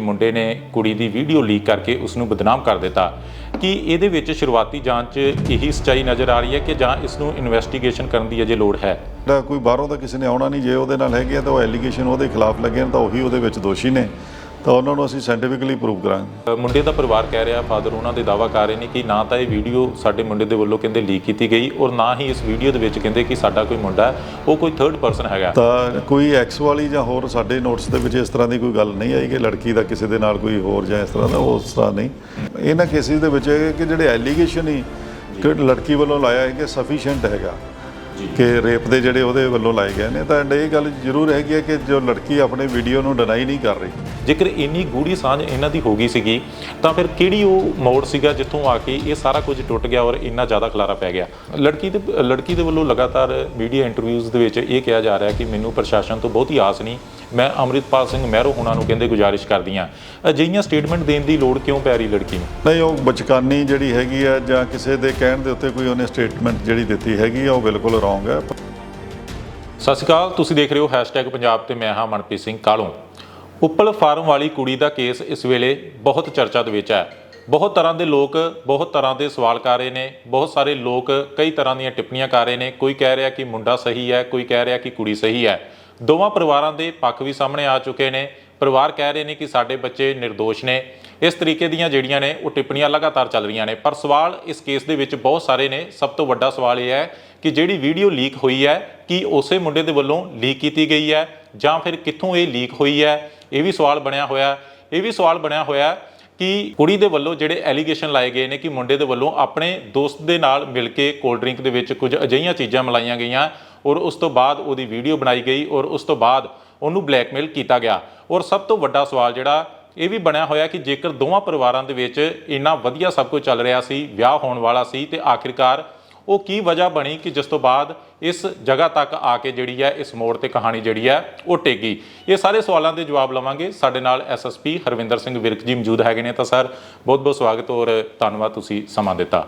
ਮੁੰਡੇ ਨੇ ਕੁੜੀ ਦੀ ਵੀਡੀਓ ਲੀਕ ਕਰਕੇ ਉਸ ਨੂੰ ਬਦਨਾਮ ਕਰ ਦਿੱਤਾ। ਕਿ ਇਹਦੇ ਵਿੱਚ ਸ਼ੁਰੂਆਤੀ ਜਾਂਚ ਇਹੀ ਸਚਾਈ ਨਜ਼ਰ ਆ ਰਹੀ ਹੈ ਕਿ ਜਾਂ ਇਸ ਨੂੰ ਇਨਵੈਸਟੀਗੇਸ਼ਨ ਕਰਨ ਦੀ ਅਜੇ ਲੋੜ ਹੈ? ਕੋਈ ਬਾਹਰੋਂ ਤਾਂ ਕਿਸੇ ਨੇ ਆਉਣਾ ਨਹੀਂ, ਜੇ ਉਹਦੇ ਨਾਲ ਹੈਗੇ ਆ ਤਾਂ ਉਹ ਐਲੀਗੇਸ਼ਨ ਉਹਦੇ ਖਿਲਾਫ ਲੱਗੇ ਨੇ ਤਾਂ ਉਹੀ ਉਹਦੇ ਵਿੱਚ ਦੋਸ਼ੀ ਨੇ। ਤਾਂ ਉਹਨਾਂ ਨੂੰ ਅਸੀਂ ਸਾਇੰਟੀਫਿਕਲੀ ਪ੍ਰੂਵ ਕਰਾਂਗੇ। ਮੁੰਡੇ ਦਾ ਪਰਿਵਾਰ ਕਹਿ ਰਿਹਾ ਫਾਦਰ ਉਹਨਾਂ ਦੇ ਦਾਵਾ ਕਰ ਰਹੇ ਨੇ ਕਿ ਨਾ ਤਾਂ ਇਹ ਵੀਡੀਓ ਸਾਡੇ ਮੁੰਡੇ ਦੇ ਵੱਲੋਂ ਕਹਿੰਦੇ ਲੀਕ ਕੀਤੀ ਗਈ ਔਰ ਨਾ ਹੀ ਇਸ ਵੀਡੀਓ ਦੇ ਵਿੱਚ ਕਹਿੰਦੇ ਕਿ ਸਾਡਾ ਕੋਈ ਮੁੰਡਾ ਹੈ, ਉਹ ਕੋਈ ਥਰਡ ਪਰਸਨ ਹੈਗਾ। ਤਾਂ ਕੋਈ ਐਕਸ ਵਾਲੀ ਜਾਂ ਹੋਰ ਸਾਡੇ ਨੋਟਸ ਦੇ ਵਿੱਚ ਇਸ ਤਰ੍ਹਾਂ ਦੀ ਕੋਈ ਗੱਲ ਨਹੀਂ ਆਈ ਕਿ ਲੜਕੀ ਦਾ ਕਿਸੇ ਦੇ ਨਾਲ ਕੋਈ ਹੋਰ ਜਾਂ ਇਸ ਤਰ੍ਹਾਂ ਦਾ ਉਸ ਤਰ੍ਹਾਂ ਨਹੀਂ। ਇਹਨਾਂ ਕੇਸਿਸ ਦੇ ਵਿੱਚ ਇਹ ਹੈ ਕਿ ਜਿਹੜੇ ਐਲੀਗੇਸ਼ਨ ਹੀ ਕਿ ਲੜਕੀ ਵੱਲੋਂ ਲਾਇਆ ਹੈ ਕਿ ਸਫੀਸ਼ੀਐਂਟ ਹੈਗਾ। ਕਿ ਰੇਪ ਦੇ ਜਿਹੜੇ ਉਹਦੇ ਵੱਲੋਂ ਲਾਏ ਗਏ ਨੇ ਤਾਂ ਇਹ ਗੱਲ ਜ਼ਰੂਰ ਹੈਗੀ ਹੈ ਕਿ ਜੋ ਲੜਕੀ ਆਪਣੇ ਵੀਡੀਓ ਨੂੰ ਡਿਨਾਈ ਨਹੀਂ ਕਰ ਰਹੀ। ਜੇਕਰ ਇੰਨੀ ਗੂੜੀ ਸਾਂਝ ਇਹਨਾਂ ਦੀ ਹੋ ਗਈ ਸੀਗੀ ਤਾਂ ਫਿਰ ਕਿਹੜੀ ਉਹ ਮੋੜ ਸੀਗਾ ਜਿੱਥੋਂ ਆ ਕੇ ਇਹ ਸਾਰਾ ਕੁਝ ਟੁੱਟ ਗਿਆ ਔਰ ਇੰਨਾ ਜ਼ਿਆਦਾ ਖਲਾਰਾ ਪੈ ਗਿਆ? ਲੜਕੀ ਦੇ ਲੜਕੀ ਦੇ ਵੱਲੋਂ ਲਗਾਤਾਰ ਮੀਡੀਆ ਇੰਟਰਵਿਊਜ਼ ਦੇ ਵਿੱਚ ਇਹ ਕਿਹਾ ਜਾ ਰਿਹਾ ਕਿ ਮੈਨੂੰ ਪ੍ਰਸ਼ਾਸਨ ਤੋਂ ਬਹੁਤੀ ਆਸ ਨਹੀਂ ਮੈਂ ਅੰਮ੍ਰਿਤਪਾਲ ਸਿੰਘ ਮਹਿਰੋ ਹੁਣਾਂ ਨੂੰ ਕਹਿੰਦੇ ਗੁਜ਼ਾਰਿਸ਼ ਕਰਦੀ ਹਾਂ। ਅਜਿਹੀਆਂ ਸਟੇਟਮੈਂਟ ਦੇਣ ਦੀ ਲੋੜ ਕਿਉਂ ਪੈ ਰਹੀ ਲੜਕੀ ਨੂੰ? ਨਹੀਂ ਉਹ ਬਚਕਾਨੀ ਜਿਹੜੀ ਹੈਗੀ ਆ ਜਾਂ ਕਿਸੇ ਦੇ ਕਹਿਣ ਦੇ ਉੱਤੇ ਕੋਈ ਉਹਨੇ ਸਟੇਟਮੈਂਟ ਜਿਹੜੀ ਦਿੱਤੀ ਹੈਗੀ ਆ ਉਹ ਬਿਲਕੁਲ ਰੋਂਗ ਹੈ ਸਤਿ ਸ਼੍ਰੀ ਅਕਾਲ, ਤੁਸੀਂ ਦੇਖ ਰਹੇ ਹੋ ਹੈਸ਼ਟੈਗ ਪੰਜਾਬ ਤੇ ਮੈਂ ਹਾਂ ਮਨਪ੍ਰੀਤ ਸਿੰਘ ਕਾਲੋਂ। ਉੱਪਲ ਫਾਰਮ ਵਾਲੀ ਕੁੜੀ ਦਾ ਕੇਸ ਇਸ ਵੇਲੇ ਬਹੁਤ ਚਰਚਾ ਦੇ ਵਿੱਚ ਹੈ। ਬਹੁਤ ਤਰ੍ਹਾਂ ਦੇ ਲੋਕ ਬਹੁਤ ਤਰ੍ਹਾਂ ਦੇ ਸਵਾਲ ਕਰ ਰਹੇ ਨੇ, ਬਹੁਤ ਸਾਰੇ ਲੋਕ ਕਈ ਤਰ੍ਹਾਂ ਦੀਆਂ ਟਿੱਪਣੀਆਂ ਕਰ ਰਹੇ ਨੇ। ਕੋਈ ਕਹਿ ਰਿਹਾ ਕਿ ਮੁੰਡਾ ਸਹੀ ਹੈ, ਕੋਈ ਕਹਿ ਰਿਹਾ ਕਿ ਕੁੜੀ ਸਹੀ ਹੈ। ਦੋਵਾਂ ਪਰਿਵਾਰਾਂ ਦੇ ਪੱਖ ਵੀ ਸਾਹਮਣੇ ਆ ਚੁੱਕੇ ਨੇ। ਪਰਿਵਾਰ ਕਹਿ ਰਹੇ ਨੇ ਕਿ ਸਾਡੇ ਬੱਚੇ નિર્ਦੋਸ਼ ਨੇ। ਇਸ ਤਰੀਕੇ ਦੀਆਂ ਜਿਹੜੀਆਂ ਨੇ, ਉਹ ਟਿੱਪਣੀਆਂ ਲਗਾਤਾਰ ਚੱਲ ਰਹੀਆਂ ਨੇ। ਪਰ ਸਵਾਲ ਇਸ ਕੇਸ ਦੇ ਵਿੱਚ ਬਹੁਤ ਸਾਰੇ ਨੇ। ਸਭ ਤੋਂ ਵੱਡਾ ਸਵਾਲ ਇਹ ਹੈ ਕਿ ਜਿਹੜੀ ਵੀਡੀਓ ਲੀਕ ਹੋਈ ਹੈ, ਕਿ ਉਸੇ ਮੁੰਡੇ ਦੇ ਵੱਲੋਂ ਲੀਕ ਕੀਤੀ ਗਈ ਹੈ, ਜਾਂ ਫਿਰ ਕਿੱਥੋਂ ਇਹ ਲੀਕ ਹੋਈ ਹੈ? ਇਹ ਵੀ ਸਵਾਲ ਬਣਿਆ ਹੋਇਆ। ਇਹ ਵੀ ਸਵਾਲ ਬਣਿਆ ਹੋਇਆ ਕਿ ਕੁੜੀ ਦੇ ਵੱਲੋਂ ਜਿਹੜੇ ਐਲੀਗੇਸ਼ਨ ਲਾਏ ਗਏ ਨੇ ਕਿ ਮੁੰਡੇ ਦੇ ਵੱਲੋਂ ਆਪਣੇ ਦੋਸਤ ਦੇ ਨਾਲ ਮਿਲ ਕੇ ਕੋਲਡ ਡਰਿੰਕ ਦੇ ਵਿੱਚ ਕੁਝ ਅਜਿਹੀਆਂ ਚੀਜ਼ਾਂ ਮਿਲਾਈਆਂ ਗਈਆਂ ਔਰ ਉਸ ਤੋਂ ਬਾਅਦ ਉਹਦੀ ਵੀਡੀਓ ਬਣਾਈ ਗਈ ਔਰ ਉਸ ਤੋਂ ਬਾਅਦ ਉਹਨੂੰ ਬਲੈਕਮੇਲ ਕੀਤਾ ਗਿਆ। ਔਰ ਸਭ ਤੋਂ ਵੱਡਾ ਸਵਾਲ ਜਿਹੜਾ, ਇਹ ਵੀ ਬਣਿਆ ਹੋਇਆ ਕਿ ਜੇਕਰ ਦੋਵਾਂ ਪਰਿਵਾਰਾਂ ਦੇ ਵਿੱਚ ਇੰਨਾ ਵਧੀਆ ਸਭ ਕੁਝ ਚੱਲ ਰਿਹਾ ਸੀ, ਵਿਆਹ ਹੋਣ ਵਾਲਾ ਸੀ ਤੇ ਆਖਿਰਕਾਰ ਉਹ ਕੀ ਵਜ੍ਹਾ ਬਣੀ ਕਿ ਜਿਸ ਤੋਂ ਬਾਅਦ ਇਸ ਜਗ੍ਹਾ ਤੱਕ ਆ ਕੇ ਜਿਹੜੀ ਹੈ, ਇਸ ਮੋੜ ਤੇ ਕਹਾਣੀ ਜਿਹੜੀ ਹੈ, ਉਹ ਟੇਗੀ ਇਹ ਸਾਰੇ ਸਵਾਲਾਂ ਦੇ ਜਵਾਬ ਲਵਾਂਗੇ। ਸਾਡੇ ਨਾਲ ਐਸਐਸਪੀ ਹਰਵਿੰਦਰ ਸਿੰਘ ਵਿਰਕ ਜੀ ਮੌਜੂਦ ਹੈਗੇ ਨੇ ਤਾਂ ਸਰ, ਬਹੁਤ ਬਹੁਤ ਸਵਾਗਤ ਔਰ ਧੰਨਵਾਦ ਤੁਸੀਂ ਸਮਾਂ ਦਿੱਤਾ।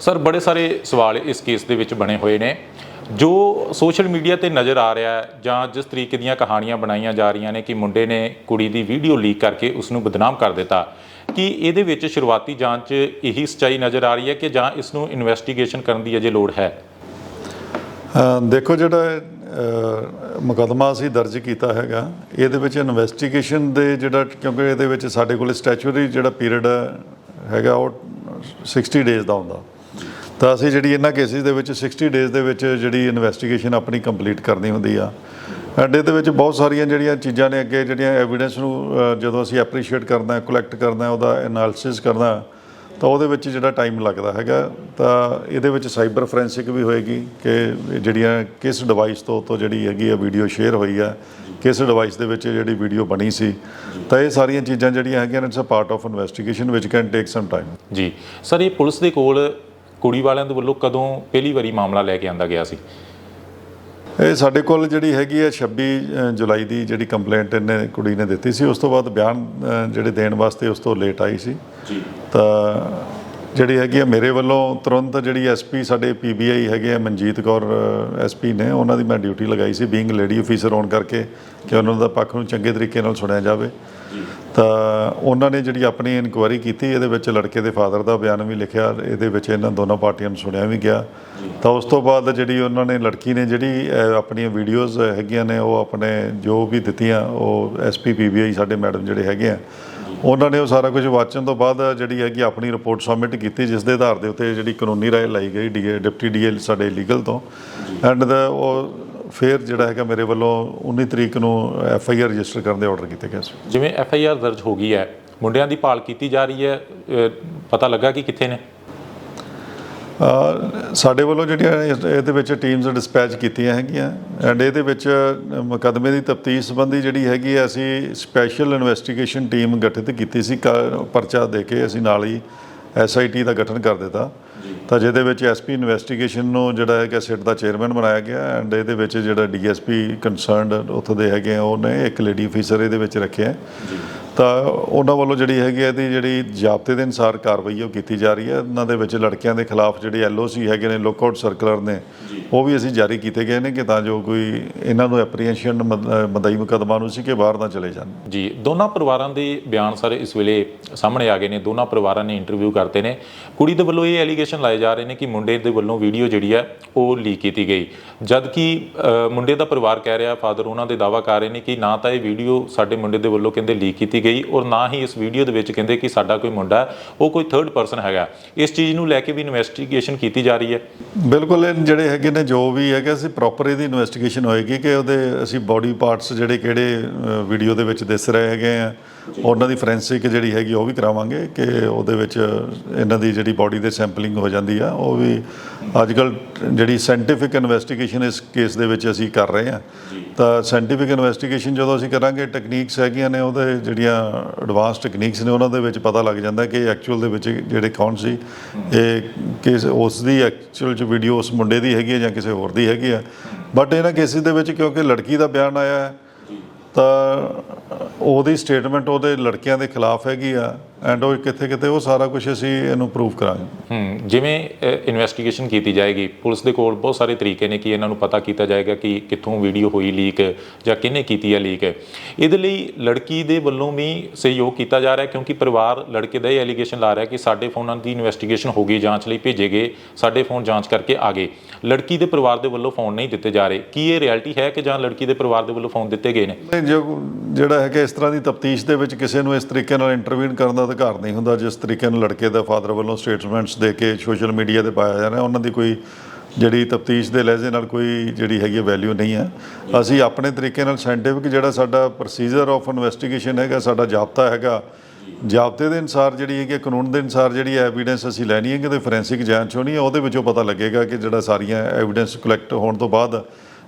ਸਰ, ਬੜੇ ਸਾਰੇ ਸਵਾਲ ਇਸ ਕੇਸ ਦੇ ਵਿੱਚ ਬਣੇ ਹੋਏ ਨੇ। ਜੋ ਸੋਸ਼ਲ ਮੀਡੀਆ ਤੇ ਨਜ਼ਰ ਆ ਰਿਹਾ ਹੈ ਜਾਂ ਜਿਸ ਤਰੀਕੇ ਦੀਆਂ ਕਹਾਣੀਆਂ ਬਣਾਈਆਂ ਜਾ ਰਹੀਆਂ ਨੇ ਕਿ ਮੁੰਡੇ ਨੇ ਕੁੜੀ ਦੀ ਵੀਡੀਓ ਲੀਕ ਕਰਕੇ ਉਸ ਨੂੰ ਬਦਨਾਮ ਕਰ ਦਿੱਤਾ, ਕਿ ਇਹਦੇ ਵਿੱਚ ਸ਼ੁਰੂਆਤੀ ਜਾਂਚ ਇਹੀ ਸਚਾਈ ਨਜ਼ਰ ਆ ਰਹੀ ਹੈ ਕਿ ਜਾਂ ਇਸ ਨੂੰ ਇਨਵੈਸਟੀਗੇਸ਼ਨ ਕਰਨ ਦੀ ਅਜੇ ਲੋੜ ਹੈ? ਦੇਖੋ ਜਿਹੜਾ ਮੁਕਦਮਾ ਅਸੀਂ ਦਰਜ ਕੀਤਾ ਹੈਗਾ, ਇਹਦੇ ਵਿੱਚ ਇਨਵੈਸਟੀਗੇਸ਼ਨ ਦੇ ਜਿਹੜਾ, ਕਿਉਂਕਿ ਇਹਦੇ ਵਿੱਚ ਸਾਡੇ ਕੋਲ ਸਟੈਚੂਰੀ ਜਿਹੜਾ ਪੀਰੀਅਡ ਹੈਗਾ, ਉਹ 60 ਡੇਜ਼ ਦਾ ਹੁੰਦਾ। ਤਾਂ ਅਸੀਂ ਜਿਹੜੀ ਇਹਨਾਂ ਕੇਸਿਸ ਦੇ ਵਿੱਚ 60 ਡੇਜ਼ ਦੇ ਵਿੱਚ ਜਿਹੜੀ ਇਨਵੈਸਟੀਗੇਸ਼ਨ ਆਪਣੀ ਕੰਪਲੀਟ ਕਰਨੀ ਹੁੰਦੀ ਆ। ਐਂਡ ਇਹਦੇ ਵਿੱਚ ਬਹੁਤ ਸਾਰੀਆਂ ਜਿਹੜੀਆਂ ਚੀਜ਼ਾਂ ਨੇ ਅੱਗੇ ਜਿਹੜੀਆਂ ਐਵੀਡੈਂਸ ਨੂੰ ਜਦੋਂ ਅਸੀਂ ਐਪਰੀਸ਼ੀਏਟ ਕਰਨਾ ਹੈ ਕਲੈਕਟ ਕਰਨਾ ਹੈ ਉਹਦਾ ਐਨਾਲਿਸਿਸ ਕਰਨਾ, ਤਾਂ ਉਹਦੇ ਵਿੱਚ ਜਿਹੜਾ ਟਾਈਮ ਲੱਗਦਾ ਹੈਗਾ। ਤਾਂ ਇਹਦੇ ਵਿੱਚ ਸਾਈਬਰ ਫੋਰੈਂਸਿਕ ਵੀ ਹੋਏਗੀ ਕਿ ਜਿਹੜੀਆਂ ਕਿਸ ਡਿਵਾਈਸ ਤੋਂ ਤੋਂ ਜਿਹੜੀ ਹੈਗੀ ਆ ਵੀਡੀਓ ਸ਼ੇਅਰ ਹੋਈ ਆ, ਕਿਸ ਡਿਵਾਈਸ ਦੇ ਵਿੱਚ ਜਿਹੜੀ ਵੀਡੀਓ ਬਣੀ ਸੀ। ਤਾਂ ਇਹ ਸਾਰੀਆਂ ਚੀਜ਼ਾਂ ਜਿਹੜੀਆਂ ਹੈਗੀਆਂ ਨੇ it's a part of investigation which can take some time ਜੀ। ਸਰ, ਇਹ ਪੁਲਿਸ ਦੇ ਕੋਲ ਕੁੜੀ ਵਾਲਿਆਂ ਦੇ ਵੱਲੋਂ ਕਦੋਂ ਪਹਿਲੀ ਵਾਰੀ ਮਾਮਲਾ ਲੈ ਕੇ ਆਂਦਾ ਗਿਆ ਸੀ? ਇਹ ਸਾਡੇ ਕੋਲ ਜਿਹੜੀ ਹੈਗੀ ਹੈ 26 ਅ, ਜੁਲਾਈ ਦੀ ਜਿਹੜੀ ਕੰਪਲੇਂਟ ਇਹਨੇ ਕੁੜੀ ਨੇ ਦਿੱਤੀ ਸੀ ਉਸ ਤੋਂ ਬਾਅਦ ਬਿਆਨ ਜਿਹੜੇ ਦੇਣ ਵਾਸਤੇ ਉਸ ਤੋਂ ਲੇਟ ਆਈ ਸੀ। ਜੀ। ਤਾਂ ਜਿਹੜੀ ਹੈਗੀ ਆ ਮੇਰੇ ਵੱਲੋਂ ਤੁਰੰਤ ਜਿਹੜੀ ਐਸਪੀ ਸਾਡੇ ਪੀਬੀਆਈ ਹੈਗੇ ਆ ਮਨਜੀਤ ਕੌਰ ਐਸਪੀ ਨੇ ਉਹਨਾਂ ਦੀ ਮੈਂ ਡਿਊਟੀ ਲਗਾਈ ਸੀ ਬੀਇੰਗ ਲੇਡੀ ਅਫੀਸਰ ਹੋਣ ਕਰਕੇ ਕਿ ਉਹਨਾਂ ਦਾ ਪੱਖ ਨੂੰ ਚੰਗੇ ਤਰੀਕੇ ਨਾਲ ਸੁਣਿਆ ਜਾਵੇ। ਤਾਂ ਉਹਨਾਂ ਨੇ ਜਿਹੜੀ ਆਪਣੀ ਇਨਕੁਆਇਰੀ ਕੀਤੀ ਇਹਦੇ ਵਿੱਚ ਲੜਕੇ ਦੇ ਫਾਦਰ ਦਾ ਬਿਆਨ ਵੀ ਲਿਖਿਆ ਇਹਦੇ ਵਿੱਚ ਇਹਨਾਂ ਦੋਨੋਂ ਪਾਰਟੀਆਂ ਨੂੰ ਸੁਣਿਆ ਵੀ ਗਿਆ। ਤਾਂ ਉਸ ਤੋਂ ਬਾਅਦ ਜਿਹੜੀ ਉਹਨਾਂ ਨੇ ਲੜਕੀ ਨੇ ਜਿਹੜੀ ਆਪਣੀਆਂ ਵੀਡੀਓਜ਼ ਹੈਗੀਆਂ ਨੇ ਉਹ ਆਪਣੇ ਜੋ ਵੀ ਦਿੱਤੀਆਂ ਉਹ ਐਸਪੀ ਪੀਬੀਆਈ ਸਾਡੇ ਮੈਡਮ ਜਿਹੜੇ ਹੈਗੇ ਆ ਉਹਨਾਂ ਨੇ ਉਹ ਸਾਰਾ ਕੁਝ ਵਾਚਣ ਤੋਂ ਬਾਅਦ ਜਿਹੜੀ ਹੈਗੀ ਆਪਣੀ ਰਿਪੋਰਟ ਸਬਮਿਟ ਕੀਤੀ ਜਿਸ ਦੇ ਆਧਾਰ ਦੇ ਉੱਤੇ ਜਿਹੜੀ ਕਾਨੂੰਨੀ ਰਾਏ ਲਈ ਗਈ ਡਿਪਟੀ ਡੀਐਲ ਸਾਡੇ ਲੀਗਲ ਤੋਂ। ਐਂਡ ਦਾ ਉਹ ਫਿਰ ਜਿਹੜਾ ਹੈਗਾ ਮੇਰੇ ਵੱਲੋਂ 19 ਤਰੀਕ ਨੂੰ ਐਫ ਆਈ ਆਰ ਰਜਿਸਟਰ ਕਰਨ ਦੇ ਆਰਡਰ ਕੀਤੇ ਗਏ ਸੀ। ਜਿਵੇਂ ਐਫ ਆਈ ਆਰ ਦਰਜ ਹੋ ਗਈ ਹੈ ਮੁੰਡਿਆਂ ਦੀ ਭਾਲ ਕੀਤੀ ਜਾ ਰਹੀ ਹੈ ਪਤਾ ਲੱਗਾ ਕਿ ਕਿੱਥੇ ਨੇ? ਸਾਡੇ ਵੱਲੋਂ ਜਿਹੜੀਆਂ ਇਹਦੇ ਵਿੱਚ ਟੀਮਸ ਡਿਸਪੈਚ ਕੀਤੀਆਂ ਹੈਗੀਆਂ ਐਂਡ ਇਹਦੇ ਵਿੱਚ ਮੁਕੱਦਮੇ ਦੀ ਤਫਤੀਸ਼ ਸੰਬੰਧੀ ਜਿਹੜੀ ਹੈਗੀ ਹੈ ਅਸੀਂ ਸਪੈਸ਼ਲ ਇਨਵੈਸਟੀਗੇਸ਼ਨ ਟੀਮ ਗਠਿਤ ਕੀਤੀ ਸੀ ਪਰਚਾ ਦੇ ਕੇ ਅਸੀਂ ਨਾਲ ਹੀ ਐਸਆਈਟੀ ਦਾ ਗਠਨ ਕਰ ਦਿੱਤਾ। ਤਾਂ ਜਿਹਦੇ ਵਿੱਚ ਐਸਪੀ ਇਨਵੈਸਟੀਗੇਸ਼ਨ ਨੂੰ ਜਿਹੜਾ ਹੈਗਾ ਸਿਟ ਦਾ ਚੇਅਰਮੈਨ ਬਣਾਇਆ ਗਿਆ ਐਂਡ ਇਹਦੇ ਵਿੱਚ ਜਿਹੜਾ ਡੀਐਸਪੀ ਕੰਸਰਨਡ ਉੱਥੋਂ ਦੇ ਹੈਗੇ ਆ ਉਹਨੇ ਇੱਕ ਲੇਡੀ ਅਫੀਸਰ ਇਹਦੇ ਵਿੱਚ ਰੱਖਿਆ। ਤਾਂ ਉਹਨਾਂ ਵੱਲੋਂ ਜਿਹੜੀ ਹੈਗੀ ਹੈ ਇਹਦੀ ਜਿਹੜੀ ਜ਼ਾਬਤੇ ਦੇ ਅਨੁਸਾਰ ਕਾਰਵਾਈ ਉਹ ਕੀਤੀ ਜਾ ਰਹੀ ਹੈ। ਇਹਨਾਂ ਦੇ ਵਿੱਚ ਲੜਕਿਆਂ ਦੇ ਖਿਲਾਫ ਜਿਹੜੇ ਐਲਓਸੀ ਹੈਗੇ ਨੇ ਲੁੱਕਆਊਟ ਸਰਕਲਰ ਨੇ ਉਹ ਵੀ ਅਸੀਂ ਜਾਰੀ ਕੀਤੇ ਗਏ ਨੇ ਕਿ ਤਾਂ ਜੋ ਕੋਈ ਇਹਨਾਂ ਨੂੰ ਐਪਰੀਹੈਂਸ਼ਨ ਮਦਈ ਮੁਕੱਦਮਾ ਨੂੰ ਸੀ ਕਿ ਬਾਹਰ ਨਾ ਚਲੇ ਜਾਣ। ਜੀ ਦੋਨਾਂ ਪਰਿਵਾਰਾਂ ਦੇ ਬਿਆਨ ਸਾਰੇ ਇਸ ਵੇਲੇ ਸਾਹਮਣੇ ਆ ਗਏ ਨੇ। ਦੋਨਾਂ ਪਰਿਵਾਰਾਂ ਨੇ ਇੰਟਰਵਿਊ ਕਰਤੇ ਨੇ। ਕੁੜੀ ਦੇ ਵੱਲੋਂ ਇਹ ਐਲੀਗੇਸ਼ਨ ਲਾਏ ਜਾ ਰਹੇ ਨੇ ਕਿ ਮੁੰਡੇ ਦੇ ਵੱਲੋਂ ਵੀਡੀਓ ਜਿਹੜੀ ਹੈ ਉਹ ਲੀਕ ਕੀਤੀ ਗਈ। ਜਦ ਕਿ ਮੁੰਡੇ ਦਾ ਪਰਿਵਾਰ ਕਹਿ ਰਿਹਾ ਫਾਦਰ ਉਹਨਾਂ ਦੇ ਦਾਵਾ ਕਰ ਰਹੇ ਨੇ ਕਿ ਨਾ ਤਾਂ ਇਹ ਵੀਡੀਓ ਸਾਡੇ ਮੁੰਡੇ ਦੇ ਵੱਲੋਂ ਕਹਿੰਦੇ ਲੀਕ ਕੀਤੀ ਗਈ ਔਰ ਨਾ ਹੀ ਇਸ ਵੀਡੀਓ ਦੇ ਵਿੱਚ ਕਹਿੰਦੇ ਕਿ ਸਾਡਾ ਕੋਈ ਮੁੰਡਾ ਉਹ ਕੋਈ ਥਰਡ ਪਰਸਨ ਹੈਗਾ। ਇਸ ਚੀਜ਼ ਨੂੰ ਲੈ ਕੇ ਵੀ ਇਨਵੈਸਟੀਗੇਸ਼ਨ ਕੀਤੀ ਜਾ ਰਹੀ ਹੈ। ਬਿਲਕੁਲ ਇਹ ਜਿਹੜੇ ਹੈਗੇ ਨੇ ਜੋ ਵੀ ਹੈਗਾ ਅਸੀਂ ਪ੍ਰੋਪਰ ਇਹਦੀ ਇਨਵੈਸਟੀਗੇਸ਼ਨ ਹੋਏਗੀ ਕਿ ਉਹਦੇ ਅਸੀਂ ਬਾਡੀ ਪਾਰਟਸ ਜਿਹੜੇ ਕਿਹੜੇ ਵੀਡੀਓ ਦੇ ਵਿੱਚ ਦਿਸ ਰਹੇ ਹੈਗੇ ਆ। ਉਹਨਾਂ ਦੀ ਫੋਰੈਂਸਿਕ ਜਿਹੜੀ ਹੈਗੀ ਉਹ ਵੀ ਕਰਾਵਾਂਗੇ ਕਿ ਉਹਦੇ ਵਿੱਚ ਇਹਨਾਂ ਦੀ ਜਿਹੜੀ ਬਾਡੀ ਦੇ ਸੈਂਪਲਿੰਗ ਹੋ ਜਾਂਦੀ ਆ ਉਹ ਵੀ ਅੱਜ ਕੱਲ ਜਿਹੜੀ ਸਾਇੰਟੀਫਿਕ ਇਨਵੈਸਟੀਗੇਸ਼ਨ ਇਸ ਕੇਸ ਦੇ ਵਿੱਚ ਅਸੀਂ ਕਰ ਰਹੇ ਆ। ਤਾਂ ਸਾਇੰਟੀਫਿਕ ਇਨਵੈਸਟੀਗੇਸ਼ਨ ਜਦੋਂ ਅਸੀਂ ਕਰਾਂਗੇ ਟੈਕਨੀਕਸ ਹੈਗੀਆਂ ਨੇ ਉਹਦੇ ਜਿਹੜੀਆਂ ਐਡਵਾਂਸ ਟੈਕਨੀਕਸ ਨੇ ਉਹਨਾਂ ਦੇ ਵਿੱਚ ਪਤਾ ਲੱਗ ਜਾਂਦਾ ਕਿ ਐਕਚੁਅਲ ਦੇ ਵਿੱਚ ਜਿਹੜੇ ਕੌਣ ਸੀ, ਇਹ ਕਿਸ, ਉਸ ਦੀ ਐਕਚੁਅਲ ਚ ਵੀਡੀਓ ਉਸ ਮੁੰਡੇ ਦੀ ਹੈਗੀ ਹੈ ਜਾਂ ਕਿਸੇ ਹੋਰ ਦੀ ਹੈਗੀ ਹੈ। ਬਟ ਇਹਨਾਂ ਕੇਸਿਸ ਦੇ ਵਿੱਚ ਕਿਉਂਕਿ ਲੜਕੀ ਦਾ ਬਿਆਨ ਆਇਆ ਹੈ, ਤਾਂ ਉਹਦੀ ਸਟੇਟਮੈਂਟ ਉਹਦੇ ਲੜਕਿਆਂ ਦੇ ਖਿਲਾਫ ਹੈਗੀ ਆ। ਐਂਡ ਉਹ ਕਿੱਥੇ ਕਿਤੇ ਉਹ ਸਾਰਾ ਕੁਝ ਅਸੀਂ ਇਹਨੂੰ ਪ੍ਰੂਵ ਕਰਾਂਗੇ। ਹੂੰ ਜਿਵੇਂ ਇਨਵੈਸਟੀਗੇਸ਼ਨ ਕੀਤੀ ਜਾਏਗੀ ਪੁਲਿਸ ਦੇ ਕੋਲ ਬਹੁਤ ਸਾਰੇ ਤਰੀਕੇ ਨੇ ਕਿ ਇਹਨਾਂ ਨੂੰ ਪਤਾ ਕੀਤਾ ਜਾਏਗਾ ਕਿ ਕਿੱਥੋਂ ਵੀਡੀਓ ਹੋਈ ਲੀਕ ਜਾਂ ਕਿਹਨੇ ਕੀਤੀ ਹੈ ਲੀਕ ਇਹਦੇ ਲਈ ਲੜਕੀ ਦੇ ਵੱਲੋਂ ਵੀ ਸਹਿਯੋਗ ਕੀਤਾ ਜਾ ਰਿਹਾ ਕਿਉਂਕਿ ਪਰਿਵਾਰ ਲੜਕੇ ਦਾ ਇਹ ਐਲੀਗੇਸ਼ਨ ਲਾ ਰਿਹਾ ਕਿ ਸਾਡੇ ਫੋਨਾਂ ਦੀ ਇਨਵੈਸਟੀਗੇਸ਼ਨ ਹੋ ਗਈ ਜਾਂਚ ਲਈ ਭੇਜੇ ਗਏ ਸਾਡੇ ਫੋਨ ਜਾਂਚ ਕਰਕੇ ਆ ਗਏ। ਲੜਕੀ ਦੇ ਪਰਿਵਾਰ ਦੇ ਵੱਲੋਂ ਫੋਨ ਨਹੀਂ ਦਿੱਤੇ ਜਾ ਰਹੇ। ਕੀ ਇਹ ਰਿਐਲਿਟੀ ਹੈ ਕਿ ਜਾਂ ਲੜਕੀ ਦੇ ਪਰਿਵਾਰ ਦੇ ਵੱਲੋਂ ਫੋਨ ਦਿੱਤੇ ਗਏ ਨੇ? ਜੋ ਜਿਹੜਾ ਹੈ ਕਿ ਇਸ ਤਰ੍ਹਾਂ ਦੀ ਤਫਤੀਸ਼ ਦੇ ਵਿੱਚ ਕਿਸੇ ਨੂੰ ਇਸ ਤਰੀਕੇ ਨਾਲ ਇੰਟਰਵੀਨ ਕਰਨ ਦਾ ਅਧਿਕਾਰ ਨਹੀਂ ਹੁੰਦਾ ਜਿਸ ਤਰੀਕੇ ਨਾਲ ਲੜਕੇ ਦਾ ਫਾਦਰ ਵੱਲੋਂ ਸਟੇਟਮੈਂਟਸ ਦੇ ਕੇ ਸੋਸ਼ਲ ਮੀਡੀਆ ਤੇ ਪਾਇਆ ਜਾ ਰਿਹਾ ਉਹਨਾਂ ਦੀ ਕੋਈ ਜਿਹੜੀ ਤਫਤੀਸ਼ ਦੇ ਲਹਿਜ਼ੇ ਨਾਲ ਕੋਈ ਜਿਹੜੀ ਹੈਗੀ ਵੈਲਿਊ ਨਹੀਂ ਹੈ। ਅਸੀਂ ਆਪਣੇ ਤਰੀਕੇ ਨਾਲ ਸਾਇੰਟੀਫਿਕ ਜਿਹੜਾ ਸਾਡਾ ਪ੍ਰੋਸੀਜਰ ਆਫ ਇਨਵੈਸਟੀਗੇਸ਼ਨ ਹੈਗਾ ਸਾਡਾ ਜਾਬਤਾ ਹੈਗਾ ਜਾਬਤੇ ਦੇ ਅਨੁਸਾਰ ਜਿਹੜੀ ਹੈਗੀ ਹੈ, ਕਾਨੂੰਨ ਦੇ ਅਨੁਸਾਰ ਜਿਹੜੀ ਐਵੀਡੈਂਸ ਅਸੀਂ ਲੈਣੀ ਹੈ ਕਿ ਫੋਰੈਂਸਿਕ ਜਾਂਚ ਹੋਣੀ ਹੈ ਉਹਦੇ ਵਿੱਚੋਂ ਪਤਾ ਲੱਗੇਗਾ ਕਿ ਜਿਹੜਾ ਸਾਰੀਆਂ ਐਵੀਡੈਂਸ ਕਲੈਕਟ ਹੋਣ ਤੋਂ ਬਾਅਦ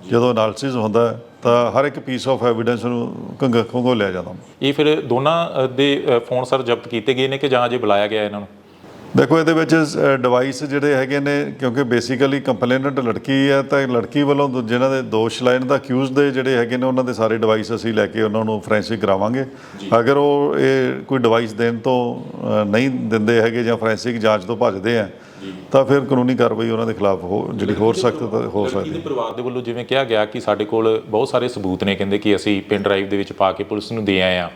ਜਦੋਂ ਅਨਾਲਿਸਿਸ ਹੁੰਦਾ ਹੈ, ਤਾਂ ਹਰ ਇੱਕ ਪੀਸ ਆਫ ਐਵੀਡੈਂਸ ਨੂੰ ਕੰਗ ਖੰਗੋਲਿਆ ਜਾਂਦਾ ਇਹ ਫਿਰ ਦੋਨਾਂ ਦੇ ਫੋਨ ਸਰ ਜ਼ਬਤ ਕੀਤੇ ਗਏ ਨੇ ਕਿ ਜਾਂ ਅਜੇ ਬੁਲਾਇਆ ਗਿਆ ਇਹਨਾਂ ਨੂੰ? ਦੇਖੋ ਇਹਦੇ ਵਿੱਚ ਡਿਵਾਈਸ ਜਿਹੜੇ ਹੈਗੇ ਨੇ ਕਿਉਂਕਿ ਬੇਸਿਕਲੀ ਕੰਪਲੇਨੈਂਟ ਲੜਕੀ ਹੈ ਤਾਂ ਲੜਕੀ ਵੱਲੋਂ ਜਿਨ੍ਹਾਂ ਦੇ ਦੋਸ਼ ਲਾਈਨ ਦਾ ਅਕਿਊਜ਼ ਦੇ ਜਿਹੜੇ ਹੈਗੇ ਨੇ ਉਹਨਾਂ ਦੇ ਸਾਰੇ ਡਿਵਾਈਸ ਅਸੀਂ ਲੈ ਕੇ ਉਹਨਾਂ ਨੂੰ ਫੋਰੈਂਸਿਕ ਕਰਾਵਾਂਗੇ। ਅਗਰ ਉਹ ਇਹ ਕੋਈ ਡਿਵਾਈਸ ਦੇਣ ਤੋਂ ਨਹੀਂ ਦਿੰਦੇ ਹੈਗੇ ਜਾਂ ਫੋਰੈਂਸਿਕ ਜਾਂਚ ਤੋਂ ਭੱਜਦੇ ਆ ਤਾਂ ਫਿਰ ਕਾਨੂੰਨੀ ਕਾਰਵਾਈ ਉਹਨਾਂ ਦੇ ਖਿਲਾਫ ਹੋ ਜਿਹੜੀ ਹੋਰ ਸਖਤ ਹੋ ਸਕਦੀ ਦੇ ਪਰਿਵਾਰ ਦੇ ਵੱਲੋਂ ਜਿਵੇਂ ਕਿਹਾ ਗਿਆ ਕਿ ਸਾਡੇ ਕੋਲ ਬਹੁਤ ਸਾਰੇ ਸਬੂਤ ਨੇ ਕਹਿੰਦੇ ਕਿ ਅਸੀਂ ਪਿੰਨ ਡਰਾਈਵ ਦੇ ਵਿੱਚ ਪਾ ਕੇ ਪੁਲਿਸ ਨੂੰ ਦੇ ਆਏ ਆ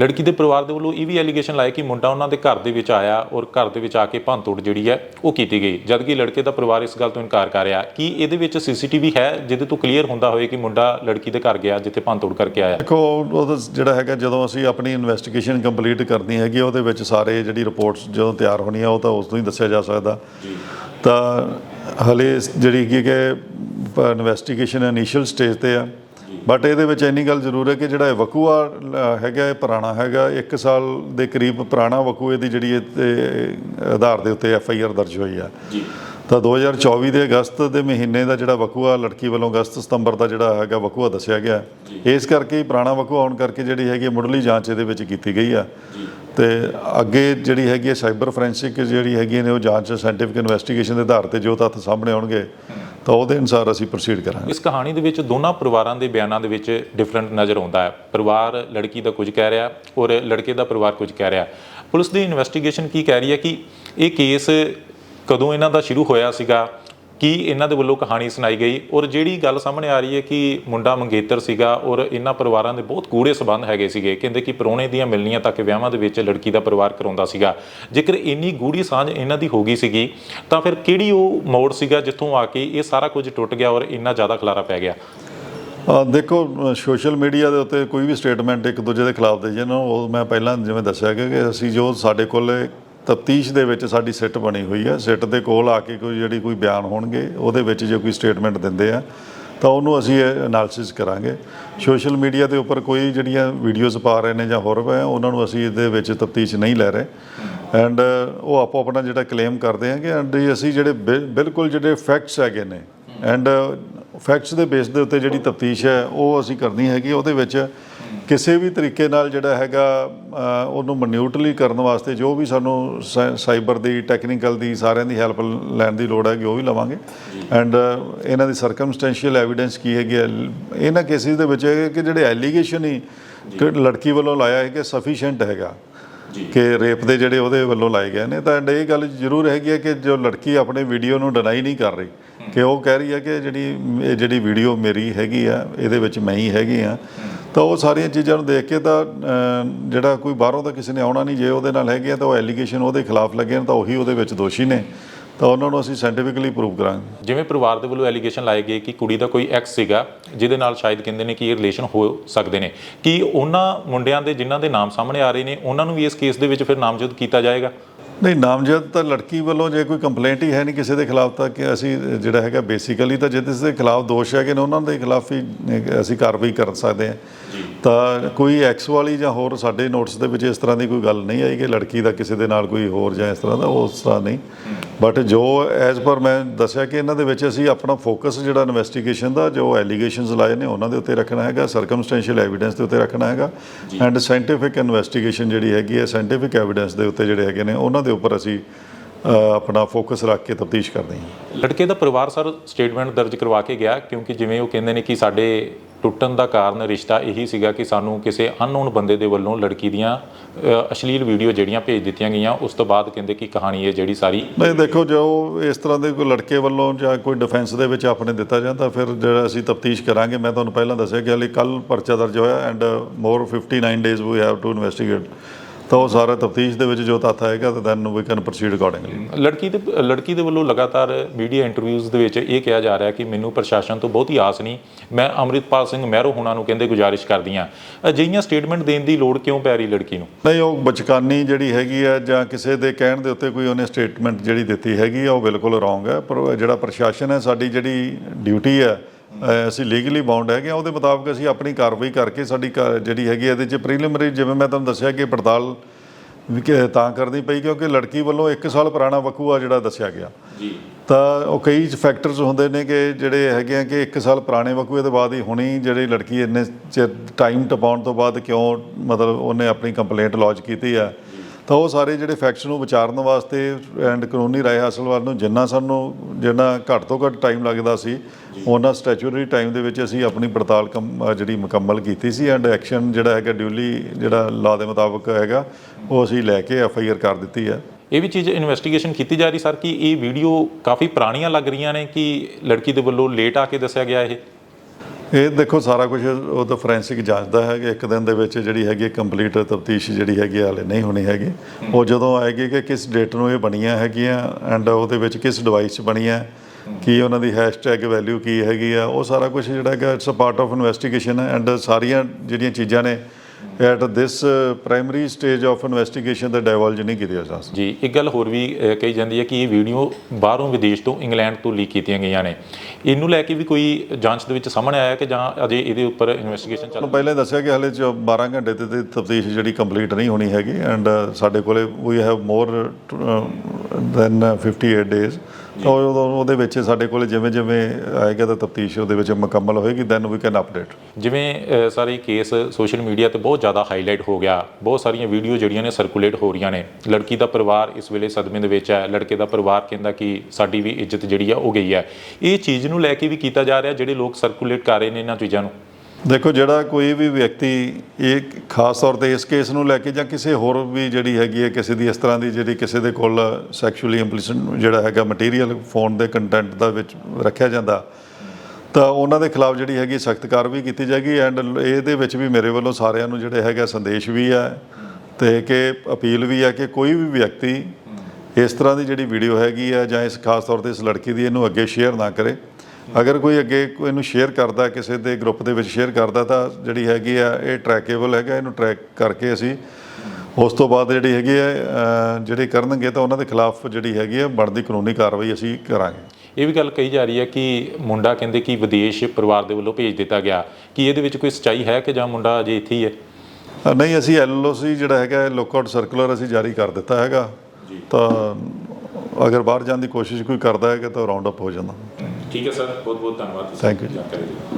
ਲੜਕੀ ਦੇ ਪਰਿਵਾਰ ਦੇ ਵੱਲੋਂ ਇਹ ਵੀ ਐਲੀਗੇਸ਼ਨ ਲਾਇਆ ਕਿ ਮੁੰਡਾ ਉਹਨਾਂ ਦੇ ਘਰ ਦੇ ਵਿੱਚ ਆਇਆ ਔਰ ਘਰ ਦੇ ਵਿੱਚ ਆ ਕੇ ਭੰਨਤੋੜ ਜਿਹੜੀ ਹੈ ਉਹ ਕੀਤੀ ਗਈ। ਜਦਕਿ ਲੜਕੇ ਦਾ ਪਰਿਵਾਰ ਇਸ ਗੱਲ ਤੋਂ ਇਨਕਾਰ ਕਰ ਰਿਹਾ। ਕਿ ਇਹਦੇ ਵਿੱਚ ਸੀਸੀਟੀਵੀ ਹੈ ਜਿਹਦੇ ਤੋਂ ਕਲੀਅਰ ਹੁੰਦਾ ਹੋਵੇ ਕਿ ਮੁੰਡਾ ਲੜਕੀ ਦੇ ਘਰ ਗਿਆ ਜਿੱਥੇ ਭੰਨਤੋੜ ਕਰਕੇ ਆਇਆ? ਦੇਖੋ ਉਹਦਾ ਜਿਹੜਾ ਹੈਗਾ ਜਦੋਂ ਅਸੀਂ ਆਪਣੀ ਇਨਵੈਸਟੀਗੇਸ਼ਨ ਕੰਪਲੀਟ ਕਰਨੀ ਹੈਗੀ ਉਹਦੇ ਵਿੱਚ ਸਾਰੇ ਜਿਹੜੀ ਰਿਪੋਰਟਸ ਜਦੋਂ ਤਿਆਰ ਹੋਣੀ ਆ ਉਹ ਤਾਂ ਉਸ ਤੋਂ ਹੀ ਦੱਸਿਆ ਜਾ ਸਕਦਾ। ਤਾਂ ਹਲੇ ਜਿਹੜੀ ਕਿ ਇਨਵੈਸਟੀਗੇਸ਼ਨ ਇਨੀਸ਼ੀਅਲ ਸਟੇਜ ਤੇ ਆ। ਬਟ ਇਹਦੇ ਵਿੱਚ ਇੰਨੀ ਗੱਲ ਜ਼ਰੂਰ ਹੈ ਕਿ ਜਿਹੜਾ ਇਹ ਵਕੂਆ ਹੈਗਾ ਇਹ ਪੁਰਾਣਾ ਹੈਗਾ 1 ਸਾਲ ਦੇ ਕਰੀਬ ਪੁਰਾਣਾ ਵਕੂਏ ਦੀ ਜਿਹੜੀ ਇਹ ਤੇ ਆਧਾਰ ਦੇ ਉੱਤੇ ਐਫ ਆਈ ਆਰ ਦਰਜ ਹੋਈ ਆ। ਜੀ। ਤਾਂ 2024 ਦੇ ਅਗਸਤ ਦੇ ਮਹੀਨੇ ਦਾ ਜਿਹੜਾ ਵਕੂਆ ਲੜਕੀ ਵੱਲੋਂ ਅਗਸਤ ਸਤੰਬਰ ਦਾ ਜਿਹੜਾ ਹੈਗਾ ਵਕੂਆ ਦੱਸਿਆ ਗਿਆ। ਇਸ ਕਰਕੇ ਪੁਰਾਣਾ ਵਕੂਆ ਆਉਣ ਕਰਕੇ ਜਿਹੜੀ ਹੈਗੀ ਮੁੱਢਲੀ ਜਾਂਚ ਇਹਦੇ ਵਿੱਚ ਕੀਤੀ ਗਈ ਆ। ਤੇ ਅੱਗੇ ਜਿਹੜੀ ਹੈਗੀ ਹੈ ਸਾਈਬਰ ਫੋਰੈਂਸਿਕ ਜਿਹੜੀ ਹੈਗੀ ਨੇ ਉਹ ਜਾਂਚ ਸਾਇੰਟੀਫਿਕ ਇਨਵੈਸਟੀਗੇਸ਼ਨ ਦੇ ਆਧਾਰ ਤੇ ਜੋ ਤੱਥ ਸਾਹਮਣੇ ਆਉਣਗੇ, ਤਾਂ ਉਹਦੇ ਅਨੁਸਾਰ ਅਸੀਂ ਪ੍ਰੋਸੀਡ ਕਰਾਂਗੇ। ਇਸ ਕਹਾਣੀ ਦੇ ਵਿੱਚ ਦੋਨਾਂ ਪਰਿਵਾਰਾਂ ਦੇ ਬਿਆਨਾਂ ਦੇ ਵਿੱਚ ਡਿਫਰੈਂਟ ਨਜ਼ਰ ਆਉਂਦਾ ਹੈ। ਪਰਿਵਾਰ ਲੜਕੀ ਦਾ ਕੁਝ ਕਹਿ ਰਿਹਾ ਔਰ ਲੜਕੇ ਦਾ ਪਰਿਵਾਰ ਕੁਝ ਕਹਿ ਰਿਹਾ। ਪੁਲਿਸ ਦੀ ਇਨਵੈਸਟੀਗੇਸ਼ਨ ਕੀ ਕਹਿ ਰਹੀ ਹੈ ਕਿ ਇਹ ਕੇਸ ਕਦੋਂ ਇਹਨਾਂ ਦਾ ਸ਼ੁਰੂ ਹੋਇਆ ਸੀਗਾ? ਕੀ ਇਹਨਾਂ ਦੇ ਵੱਲੋਂ ਕਹਾਣੀ ਸੁਣਾਈ ਗਈ? ਔਰ ਜਿਹੜੀ ਗੱਲ ਸਾਹਮਣੇ ਆ ਰਹੀ ਹੈ ਕਿ ਮੁੰਡਾ ਮੰਗੇਤਰ ਸੀਗਾ ਔਰ ਇਹਨਾਂ ਪਰਿਵਾਰਾਂ ਦੇ ਬਹੁਤ ਗੂੜੇ ਸਬੰਧ ਹੈਗੇ ਸੀਗੇ। ਕਹਿੰਦੇ ਕਿ ਪਰੋਣੇ ਦੀਆਂ ਮਿਲਣੀਆਂ ਤੱਕ ਵਿਆਹਾਂ ਦੇ ਵਿੱਚ ਲੜਕੀ ਦਾ ਪਰਿਵਾਰ ਕਰਾਉਂਦਾ ਸੀਗਾ। ਜੇਕਰ ਇੰਨੀ ਗੂੜੀ ਸਾਂਝ ਇਹਨਾਂ ਦੀ ਹੋ ਗਈ ਸੀਗੀ, ਤਾਂ ਫਿਰ ਕਿਹੜੀ ਉਹ ਮੋੜ ਸੀਗਾ ਜਿੱਥੋਂ ਆ ਕੇ ਇਹ ਸਾਰਾ ਕੁਝ ਟੁੱਟ ਗਿਆ ਔਰ ਇੰਨਾ ਜ਼ਿਆਦਾ ਖਲਾਰਾ ਪੈ ਗਿਆ? ਦੇਖੋ ਸੋਸ਼ਲ ਮੀਡੀਆ ਦੇ ਉੱਤੇ ਕੋਈ ਵੀ ਸਟੇਟਮੈਂਟ ਇੱਕ ਦੂਜੇ ਦੇ ਖਿਲਾਫ ਦੇ ਨਾ ਉਹ ਮੈਂ ਪਹਿਲਾਂ ਜਿਵੇਂ ਦੱਸਿਆ ਕਿ ਅਸੀਂ ਜੋ ਸਾਡੇ ਕੋਲ ਤਫਤੀਸ਼ ਦੇ ਵਿੱਚ ਸਾਡੀ ਸਿੱਟ ਬਣੀ ਹੋਈ ਹੈ। ਸਿੱਟ ਦੇ ਕੋਲ ਆ ਕੇ ਕੋਈ ਜਿਹੜੀ ਕੋਈ ਬਿਆਨ ਹੋਣਗੇ, ਉਹਦੇ ਵਿੱਚ ਜੇ ਕੋਈ ਸਟੇਟਮੈਂਟ ਦਿੰਦੇ ਆ, ਤਾਂ ਉਹਨੂੰ ਅਸੀਂ ਐਨਾਲਿਸਿਸ ਕਰਾਂਗੇ। ਸੋਸ਼ਲ ਮੀਡੀਆ ਦੇ ਉੱਪਰ ਕੋਈ ਜਿਹੜੀਆਂ ਵੀਡੀਓਜ਼ ਪਾ ਰਹੇ ਨੇ ਜਾਂ ਹੋਰ ਪਏ ਉਹਨਾਂ ਨੂੰ ਅਸੀਂ ਇਹਦੇ ਵਿੱਚ ਤਫਤੀਸ਼ ਨਹੀਂ ਲੈ ਰਹੇ। ਐਂਡ ਉਹ ਆਪੋ ਆਪਣਾ ਜਿਹੜਾ ਕਲੇਮ ਕਰਦੇ ਆ ਐਂਡ ਅਸੀਂ ਜਿਹੜੇ ਬਿਲ- ਬਿਲਕੁਲ ਜਿਹੜੇ ਫੈਕਟਸ ਹੈਗੇ ਨੇ। ਐਂਡ ਫੈਕਟਸ ਦੇ ਬੇਸ ਦੇ ਉੱਤੇ ਜਿਹੜੀ ਤਫਤੀਸ਼ ਹੈ, ਉਹ ਅਸੀਂ ਕਰਨੀ ਹੈਗੀ, ਉਹਦੇ ਵਿੱਚ ਕਿਸੇ ਵੀ ਤਰੀਕੇ ਨਾਲ ਜਿਹੜਾ ਹੈਗਾ ਉਹਨੂੰ ਮਨਿਊਟਲੀ ਕਰਨ ਵਾਸਤੇ ਜੋ ਵੀ ਸਾਨੂੰ ਸਾਈ- ਸਾਈਬਰ ਦੀ ਟੈਕਨੀਕਲ ਦੀ ਸਾਰਿਆਂ ਦੀ ਹੈਲਪ ਲੈਣ ਦੀ ਲੋੜ ਹੈਗੀ ਉਹ ਵੀ ਲਵਾਂਗੇ। ਐਂਡ ਇਹਨਾਂ ਦੀ ਸਰਕਮਸਟੈਂਸ਼ੀਅਲ ਐਵੀਡੈਂਸ ਕੀ ਹੈਗੀ ਇਹਨਾਂ ਕੇਸਿਸ ਦੇ ਵਿੱਚ ਹੈ ਕਿ ਜਿਹੜੇ ਐਲੀਗੇਸ਼ਨ ਹੀ ਕਿ ਲੜਕੀ ਵੱਲੋਂ ਲਾਇਆ ਹੈ ਕਿ ਸਫੀਸ਼ੀਐਂਟ ਹੈਗਾ ਕਿ ਰੇਪ ਦੇ ਜਿਹੜੇ ਉਹਦੇ ਵੱਲੋਂ ਲਾਏ ਗਏ ਨੇ। ਤਾਂ ਇਹ ਗੱਲ ਜ਼ਰੂਰ ਹੈਗੀ ਹੈ ਕਿ ਜੋ ਲੜਕੀ ਆਪਣੇ ਵੀਡੀਓ ਨੂੰ ਡਿਨਾਈ ਨਹੀਂ ਕਰ ਰਹੀ ਕਿ ਉਹ ਕਹਿ ਰਹੀ ਹੈ ਕਿ ਜਿਹੜੀ ਇਹ ਜਿਹੜੀ ਵੀਡੀਓ ਮੇਰੀ ਹੈਗੀ ਆ ਇਹਦੇ ਵਿੱਚ ਮੈਂ ਹੀ ਹੈਗੀ ਆ। ਤਾਂ ਉਹ ਸਾਰੀਆਂ ਚੀਜ਼ਾਂ ਨੂੰ ਦੇਖ ਕੇ ਤਾਂ ਜਿਹੜਾ ਕੋਈ ਬਾਹਰੋਂ ਤਾਂ ਕਿਸੇ ਨੇ ਆਉਣਾ ਨਹੀਂ, ਜੇ ਉਹਦੇ ਨਾਲ ਹੈਗੇ ਆ ਤਾਂ ਉਹ ਐਲੀਗੇਸ਼ਨ ਉਹਦੇ ਖਿਲਾਫ ਲੱਗੇ ਨੇ ਤਾਂ ਉਹੀ ਉਹਦੇ ਵਿੱਚ ਦੋਸ਼ੀ ਨੇ। ਤਾਂ ਉਹਨਾਂ ਨੂੰ ਅਸੀਂ ਸਾਇੰਟੀਫਿਕਲੀ ਪ੍ਰੂਵ ਕਰਾਂਗੇ। ਜਿਵੇਂ ਪਰਿਵਾਰ ਦੇ ਵੱਲੋਂ ਐਲੀਗੇਸ਼ਨ ਲਾਏ ਗਏ ਕਿ ਕੁੜੀ ਦਾ ਕੋਈ ਐਕਸ ਸੀਗਾ, ਜਿਹਦੇ ਨਾਲ ਸ਼ਾਇਦ ਕਹਿੰਦੇ ਨੇ ਕਿ ਇਹ ਰਿਲੇਸ਼ਨ ਹੋ ਸਕਦੇ ਨੇ। ਕਿ ਉਹਨਾਂ ਮੁੰਡਿਆਂ ਦੇ ਜਿਨ੍ਹਾਂ ਦੇ ਨਾਮ ਸਾਹਮਣੇ ਆ ਰਹੇ ਨੇ, ਉਹਨਾਂ ਨੂੰ ਵੀ ਇਸ ਕੇਸ ਦੇ ਵਿੱਚ ਫਿਰ ਨਾਮਜ਼ਦ ਕੀਤਾ ਜਾਏਗਾ? ਨਹੀਂ ਨਾਮਜ਼ਦ ਤਾਂ ਲੜਕੀ ਵੱਲੋਂ ਜੇ ਕੋਈ ਕੰਪਲੇਂਟ ਹੀ ਹੈ ਨਹੀਂ ਕਿਸੇ ਦੇ ਖਿਲਾਫ ਤਾਂ ਕਿ ਅਸੀਂ ਜਿਹੜਾ ਹੈਗਾ ਬੇਸਿਕਲੀ ਤਾਂ ਜਿਹਦੇ ਦੇ ਖਿਲਾਫ ਦੋਸ਼ ਹੈਗੇ ਨੇ ਉਹਨਾਂ ਦੇ ਖਿਲਾਫ ਹੀ ਅਸੀਂ ਕਾਰਵਾਈ ਕਰ ਸਕਦੇ ਹਾਂ। ਤਾਂ ਕੋਈ ਐਕਸ ਵਾਲੀ ਜਾਂ ਹੋਰ ਸਾਡੇ ਨੋਟਿਸ ਦੇ ਵਿੱਚ ਇਸ ਤਰ੍ਹਾਂ ਦੀ ਕੋਈ ਗੱਲ ਨਹੀਂ ਆਈ ਕਿ ਲੜਕੀ ਦਾ ਕਿਸੇ ਦੇ ਨਾਲ ਕੋਈ ਹੋਰ ਜਾਂ ਇਸ ਤਰ੍ਹਾਂ ਦਾ ਉਸ ਤਰ੍ਹਾਂ ਨਹੀਂ। ਬਟ ਜੋ ਐਜ਼ ਪਰ ਮੈਂ ਦੱਸਿਆ ਕਿ ਇਹਨਾਂ ਦੇ ਵਿੱਚ ਅਸੀਂ ਆਪਣਾ ਫੋਕਸ ਜਿਹੜਾ ਇਨਵੈਸਟੀਗੇਸ਼ਨ ਦਾ ਜੋ ਐਲੀਗੇਸ਼ਨਸ ਲਾਏ ਨੇ ਉਹਨਾਂ ਦੇ ਉੱਤੇ ਰੱਖਣਾ ਹੈਗਾ ਸਰਕਮਸਟੈਂਸ਼ੀਅਲ ਐਵੀਡੈਂਸ ਦੇ ਉੱਤੇ ਰੱਖਣਾ ਹੈਗਾ ਐਂਡ ਸਾਇੰਟੀਫਿਕ ਇਨਵੈਸਟੀਗੇਸ਼ਨ ਜਿਹੜੀ ਹੈਗੀ ਹੈ ਸਾਇੰਟੀਫਿਕ ਐਵੀਡੈਂਸ ਦੇ ਉੱਤੇ ਜਿਹੜੇ ਹੈਗੇ ਨੇ ਉਹਨਾਂ ਦੇ ਉੱਪਰ ਅਸੀਂ ਆਪਣਾ ਫੋਕਸ ਰੱਖ ਕੇ ਤਫਤੀਸ਼ ਕਰਦੇ ਹਾਂ। ਲੜਕੇ ਦਾ ਪਰਿਵਾਰ ਸਰ ਸਟੇਟਮੈਂਟ ਦਰਜ ਕਰਵਾ ਕੇ ਗਿਆ ਕਿਉਂਕਿ ਜਿਵੇਂ ਉਹ ਕਹਿੰਦੇ ਨੇ ਕਿ ਸਾਡੇ ਟੁੱਟਣ ਦਾ ਕਾਰਨ ਰਿਸ਼ਤਾ ਇਹੀ ਸੀਗਾ ਕਿ ਸਾਨੂੰ ਕਿਸੇ ਅਨਨੋਨ ਬੰਦੇ ਦੇ ਵੱਲੋਂ ਲੜਕੀ ਦੀਆਂ ਅਸ਼ਲੀਲ ਵੀਡੀਓ ਜਿਹੜੀਆਂ ਭੇਜ ਦਿੱਤੀਆਂ ਗਈਆਂ, ਉਸ ਤੋਂ ਬਾਅਦ ਕਹਿੰਦੇ ਕਿ ਕਹਾਣੀ ਇਹ ਜਿਹੜੀ ਸਾਰੀ ਨਹੀਂ, ਦੇਖੋ, ਜੋ ਇਸ ਤਰ੍ਹਾਂ ਦੇ ਕੋਈ ਲੜਕੇ ਵੱਲੋਂ ਜਾਂ ਕੋਈ ਡਿਫੈਂਸ ਦੇ ਵਿੱਚ ਆਪਣੇ ਦਿੱਤਾ ਜਾਂਦਾ ਫਿਰ ਜਿਹੜਾ ਅਸੀਂ ਤਫਤੀਸ਼ ਕਰਾਂਗੇ। ਮੈਂ ਤੁਹਾਨੂੰ ਪਹਿਲਾਂ ਦੱਸਿਆ ਕਿ ਹਾਲੇ ਕੱਲ ਪਰਚਾ ਦਰਜ ਹੋਇਆ and more 59 days we have to investigate ਤਾਂ ਉਹ ਸਾਰਾ ਤਫਤੀਸ਼ ਦੇ ਵਿੱਚ ਜੋ ਤੱਥ ਆਏਗਾ ਤਾਂ then we can proceed accordingly ਲੜਕੀ ਦੇ ਲੜਕੀ ਦੇ ਵੱਲੋਂ ਲਗਾਤਾਰ ਮੀਡੀਆ ਇੰਟਰਵਿਊਜ਼ ਦੇ ਵਿੱਚ ਇਹ ਕਿਹਾ ਜਾ ਰਿਹਾ ਕਿ ਮੈਨੂੰ ਪ੍ਰਸ਼ਾਸਨ ਤੋਂ ਬਹੁਤੀ ਆਸ ਨਹੀਂ। ਮੈਂ ਅੰਮ੍ਰਿਤਪਾਲ ਸਿੰਘ ਮਹਿਰੋ ਹੁਣਾਂ ਨੂੰ ਕਹਿੰਦੇ ਗੁਜ਼ਾਰਿਸ਼ ਕਰਦੀ ਹਾਂ। ਅਜਿਹੀਆਂ ਸਟੇਟਮੈਂਟ ਦੇਣ ਦੀ ਲੋੜ ਕਿਉਂ ਪੈ ਰਹੀ ਲੜਕੀ ਨੂੰ? ਨਹੀਂ ਉਹ ਬਚਕਾਨੀ ਜਿਹੜੀ ਹੈਗੀ ਆ ਜਾਂ ਕਿਸੇ ਦੇ ਕਹਿਣ ਦੇ ਉੱਤੇ ਕੋਈ ਉਹਨੇ ਸਟੇਟਮੈਂਟ ਜਿਹੜੀ ਦਿੱਤੀ ਹੈਗੀ ਆ ਉਹ ਬਿਲਕੁਲ ਰੋਂਗ ਹੈ। ਪਰ ਜਿਹੜਾ ਪ੍ਰਸ਼ਾਸਨ ਹੈ ਸਾਡੀ ਜਿਹੜੀ ਡਿਊਟੀ ਹੈ ਅਸੀਂ ਲੀਗਲੀ ਬਾਉਂਡ ਹੈਗੇ ਆ ਉਹਦੇ ਮੁਤਾਬਕ ਅਸੀਂ ਆਪਣੀ ਕਾਰਵਾਈ ਕਰਕੇ ਸਾਡੀ ਕਾ- ਜਿਹੜੀ ਹੈਗੀ ਆ ਇਹਦੇ 'ਚ ਪ੍ਰੀਲਿਮਿਨਰੀ ਜਿਵੇਂ ਮੈਂ ਤੁਹਾਨੂੰ ਦੱਸਿਆ ਕਿ ਪੜਤਾਲ ਵੀ ਕਿ ਤਾਂ ਕਰਨੀ ਪਈ ਕਿਉਂਕਿ ਲੜਕੀ ਵੱਲੋਂ 1 ਸਾਲ ਪੁਰਾਣਾ ਵਕੂਆ ਜਿਹੜਾ ਦੱਸਿਆ ਗਿਆ। ਜੀ। ਤਾਂ ਉਹ ਕਈ ਫੈਕਟਰਸ ਹੁੰਦੇ ਨੇ ਕਿ ਜਿਹੜੇ ਹੈਗੇ ਆ ਕਿ 1 ਸਾਲ ਪੁਰਾਣੇ ਵਕੂਏ ਤੋਂ ਬਾਅਦ ਹੀ ਹੁਣੀ ਜਿਹੜੀ ਲੜਕੀ ਇੰਨੇ ਚਿਰ ਟਾਈਮ ਟਪਾਉਣ ਤੋਂ ਬਾਅਦ ਕਿਉਂ ਮਤਲਬ ਉਹਨੇ ਆਪਣੀ ਕੰਪਲੇਂਟ ਲੌਂਚ ਕੀਤੀ ਆ। ਤਾਂ ਉਹ ਸਾਰੇ ਜਿਹੜੇ ਫੈਕਟਸ ਨੂੰ ਵਿਚਾਰਨ ਵਾਸਤੇ ਐਂਡ ਕਾਨੂੰਨੀ ਰਾਏ ਹਾਸਲ ਵੱਲ ਨੂੰ ਜਿੰਨਾ ਸਾਨੂੰ, ਜਿੰਨਾ ਘੱਟ ਤੋਂ ਘੱਟ ਟਾਈਮ ਲੱਗਦਾ ਸੀ, ਉਹਨਾਂ ਸਟੈਚੂਰੀ ਟਾਈਮ ਦੇ ਵਿੱਚ ਅਸੀਂ ਆਪਣੀ ਪੜਤਾਲ ਕੰਮ- ਜਿਹੜੀ ਮੁਕੰਮਲ ਕੀਤੀ ਸੀ ਐਂਡ ਐਕਸ਼ਨ ਜਿਹੜਾ ਹੈਗਾ ਡਿਊਲੀ ਜਿਹੜਾ ਲਾਅ ਦੇ ਮੁਤਾਬਕ ਹੈਗਾ, ਉਹ ਅਸੀਂ ਲੈ ਕੇ ਐਫ ਆਈ ਆਰ ਕਰ ਦਿੱਤੀ ਹੈ। ਇਹ ਵੀ ਚੀਜ਼ ਇਨਵੈਸਟੀਗੇਸ਼ਨ ਕੀਤੀ ਜਾ ਰਹੀ, ਸਰ, ਕਿ ਇਹ ਵੀਡੀਓ ਕਾਫੀ ਪੁਰਾਣੀਆਂ ਲੱਗ ਰਹੀਆਂ ਨੇ ਕਿ ਲੜਕੀ ਦੇ ਵੱਲੋਂ ਲੇਟ ਆ ਕੇ ਦੱਸਿਆ ਗਿਆ ਇਹ? ਇਹ ਦੇਖੋ ਸਾਰਾ ਕੁਝ ਉਹ ਤਾਂ ਫੋਰੈਂਸਿਕ ਜਾਂਚਦਾ ਹੈ ਕਿ ਇੱਕ ਦਿਨ ਦੇ ਵਿੱਚ ਜਿਹੜੀ ਹੈਗੀ ਕੰਪਲੀਟ ਤਫਤੀਸ਼ ਜਿਹੜੀ ਹੈਗੀ ਹਾਲੇ ਨਹੀਂ ਹੋਣੀ ਹੈਗੀ। ਉਹ ਜਦੋਂ ਆਏਗੀ ਕਿ ਕਿਸ ਡੇਟ ਨੂੰ ਇਹ ਬਣੀਆਂ ਹੈਗੀਆਂ ਐਂਡ ਉਹਦੇ ਵਿੱਚ ਕਿਸ ਡਿਵਾਈਸ 'ਚ ਬਣੀਆਂ, ਕੀ ਉਹਨਾਂ ਦੀ ਹੈਸ਼ਟੈਗ ਵੈਲਿਊ ਕੀ ਹੈਗੀ ਆ, ਉਹ ਸਾਰਾ ਕੁਝ ਜਿਹੜਾ ਹੈਗਾ it's a part of investigation and ਸਾਰੀਆਂ ਜਿਹੜੀਆਂ ਚੀਜ਼ਾਂ ਨੇ at this primary stage of investigation the divulge ਨਹੀਂ ਕੀਤਾ ਜਾ ਸਕਦਾ ਜੀ ਇੱਕ ਗੱਲ ਹੋਰ ਵੀ ਕਹੀ ਜਾਂਦੀ ਹੈ ਕਿ ਇਹ ਵੀਡੀਓ ਬਾਹਰੋਂ ਵਿਦੇਸ਼ ਤੋਂ ਇੰਗਲੈਂਡ ਤੋਂ ਲੀਕ ਕੀਤੀਆਂ ਗਈਆਂ ਨੇ। ਇਹਨੂੰ ਲੈ ਕੇ ਵੀ ਕੋਈ ਜਾਂਚ ਦੇ ਵਿੱਚ ਸਾਹਮਣੇ ਆਇਆ ਕਿ ਜਾਂ ਅਜੇ ਇਹਦੇ ਉੱਪਰ ਇਨਵੈਸਟੀਗੇਸ਼ਨ ਚੱਲ ਪਹਿਲਾਂ ਦੱਸਿਆ ਕਿ ਹਲੇ ਚ 12 ਘੰਟੇ ਤੇ ਤੇ ਤਫਤੀਸ਼ ਜਿਹੜੀ ਕੰਪਲੀਟ ਨਹੀਂ ਹੋਣੀ ਹੈਗੀ ਐਂਡ ਸਾਡੇ ਕੋਲੇ we have more than 58 days ਤਾਂ ਉਦੋਂ ਉਹਦੇ ਵਿੱਚ ਸਾਡੇ ਕੋਲੇ ਜਿਵੇਂ ਜਿਵੇਂ ਆਏਗਾ ਤਾਂ ਤਫਤੀਸ਼ ਉਹਦੇ ਵਿੱਚ ਮੁਕੰਮਲ ਹੋਏਗੀ ਦੈਨ ਵੀ ਕੈਨ ਅਪਡੇਟ ਜਿਵੇਂ ਸਾਰੇ ਕੇਸ ਸੋਸ਼ਲ ਮੀਡੀਆ ਤੇ ਬਹੁਤ ਜ਼ਿਆਦਾ ਹਾਈਲਾਈਟ ਹੋ ਗਿਆ। ਬਹੁਤ ਸਾਰੀਆਂ ਵੀਡੀਓ ਜਿਹੜੀਆਂ ਨੇ ਸਰਕੂਲੇਟ ਹੋ ਰਹੀਆਂ ਨੇ। ਲੜਕੀ ਦਾ ਪਰਿਵਾਰ ਇਸ ਵੇਲੇ ਸਦਮੇ ਦੇ ਵਿੱਚ ਹੈ। ਲੜਕੇ ਦਾ ਪਰਿਵਾਰ ਕਹਿੰਦਾ ਕਿ ਸਾਡੀ ਵੀ ਇੱਜ਼ਤ ਜਿਹੜੀ ਆ ਉਹ ਗਈ ਹੈ। ਇਹ ਚੀਜ਼ ਨੂੰ ਲੈ ਕੇ ਵੀ ਕੀਤਾ ਜਾ ਰਿਹਾ ਜਿਹੜੇ ਲੋਕ ਸਰਕੂਲੇਟ ਕਰ ਰਹੇ ਨੇ ਇਹਨਾਂ ਚੀਜ਼ਾਂ ਨੂੰ। ਦੇਖੋ, ਜਿਹੜਾ ਕੋਈ ਵੀ ਵਿਅਕਤੀ ਇਹ ਖਾਸ ਤੌਰ ਤੇ ਇਸ ਕੇਸ ਨੂੰ ਲੈ ਕੇ ਜਾਂ ਕਿਸੇ ਹੋਰ ਵੀ ਜਿਹੜੀ ਹੈਗੀ ਹੈ, ਕਿਸੇ ਦੀ ਇਸ ਤਰ੍ਹਾਂ ਦੀ ਜਿਹੜੀ ਕਿਸੇ ਦੇ ਕੋਲ ਸੈਕਸ਼ੂਅਲੀ ਇੰਪਲੀਸਨ ਜਿਹੜਾ ਹੈਗਾ ਮਟੀਰੀਅਲ ਫੋਨ ਦੇ ਕੰਟੈਂਟ ਦਾ ਵਿੱਚ ਰੱਖਿਆ ਜਾਂਦਾ, ਤਾਂ ਉਹਨਾਂ ਦੇ ਖਿਲਾਫ ਜਿਹੜੀ ਹੈਗੀ ਸਖਤ ਕਾਰਵਾਈ ਕੀਤੀ ਜਾਏਗੀ ਐਂਡ ਇਹਦੇ ਵਿੱਚ ਵੀ ਮੇਰੇ ਵੱਲੋਂ ਸਾਰਿਆਂ ਨੂੰ ਜਿਹੜੇ ਹੈਗਾ ਸੰਦੇਸ਼ ਵੀ ਹੈ ਤੇ ਕਿ ਅਪੀਲ ਵੀ ਹੈ ਕਿ ਕੋਈ ਵੀ ਵਿਅਕਤੀ ਇਸ ਤਰ੍ਹਾਂ ਦੀ ਜਿਹੜੀ ਵੀਡੀਓ ਹੈਗੀ ਹੈ ਜਾਂ ਇਸ ਖਾਸ ਤੌਰ ਤੇ ਇਸ ਲੜਕੀ ਦੀ ਇਹਨੂੰ ਅੱਗੇ ਸ਼ੇਅਰ ਨਾ ਕਰੇ। ਅਗਰ ਕੋਈ ਅੱਗੇ ਕੋਈ ਇਹਨੂੰ ਸ਼ੇਅਰ ਕਰਦਾ ਕਿਸੇ ਦੇ ਗਰੁੱਪ ਦੇ ਵਿੱਚ ਸ਼ੇਅਰ ਕਰਦਾ ਤਾਂ ਜਿਹੜੀ ਹੈਗੀ ਆ ਇਹ ਟਰੈਕੇਬਲ ਹੈਗਾ ਇਹਨੂੰ ਟਰੈਕ ਕਰਕੇ ਅਸੀਂ ਉਸ ਤੋਂ ਬਾਅਦ ਜਿਹੜੀ ਹੈਗੀ ਆ ਜਿਹੜੇ ਕਰਨਗੇ ਤਾਂ ਉਹਨਾਂ ਦੇ ਖਿਲਾਫ ਜਿਹੜੀ ਹੈਗੀ ਆ ਬਣਦੀ ਕਾਨੂੰਨੀ ਕਾਰਵਾਈ ਅਸੀਂ ਕਰਾਂਗੇ। ਇਹ ਵੀ ਗੱਲ ਕਹੀ ਜਾ ਰਹੀ ਹੈ ਕਿ ਮੁੰਡਾ ਕਹਿੰਦੇ ਕਿ ਵਿਦੇਸ਼ ਪਰਿਵਾਰ ਦੇ ਵੱਲੋਂ ਭੇਜ ਦਿੱਤਾ ਗਿਆ। ਕਿ ਇਹਦੇ ਵਿੱਚ ਕੋਈ ਸੱਚਾਈ ਹੈ ਕਿ ਜਾਂ ਮੁੰਡਾ ਅਜੇ ਇੱਥੇ ਹੀ ਹੈ? ਨਹੀਂ ਅਸੀਂ ਐਲਓਸੀ ਜਿਹੜਾ ਹੈਗਾ ਲੁੱਕਆਊਟ ਸਰਕੂਲਰ ਅਸੀਂ ਜਾਰੀ ਕਰ ਦਿੱਤਾ ਹੈਗਾ। ਤਾਂ ਅਗਰ ਬਾਹਰ ਜਾਣ ਦੀ ਕੋਸ਼ਿਸ਼ ਕੋਈ ਕਰਦਾ ਹੈਗਾ ਤਾਂ ਰਾਉਂਡ ਅਪ ਹੋ ਜਾਂਦਾ ਠੀਕ ਹੈ ਸਰ ਬਹੁਤ ਬਹੁਤ ਧੰਨਵਾਦ you ਜੀ। ਜਾਣਕਾਰੀ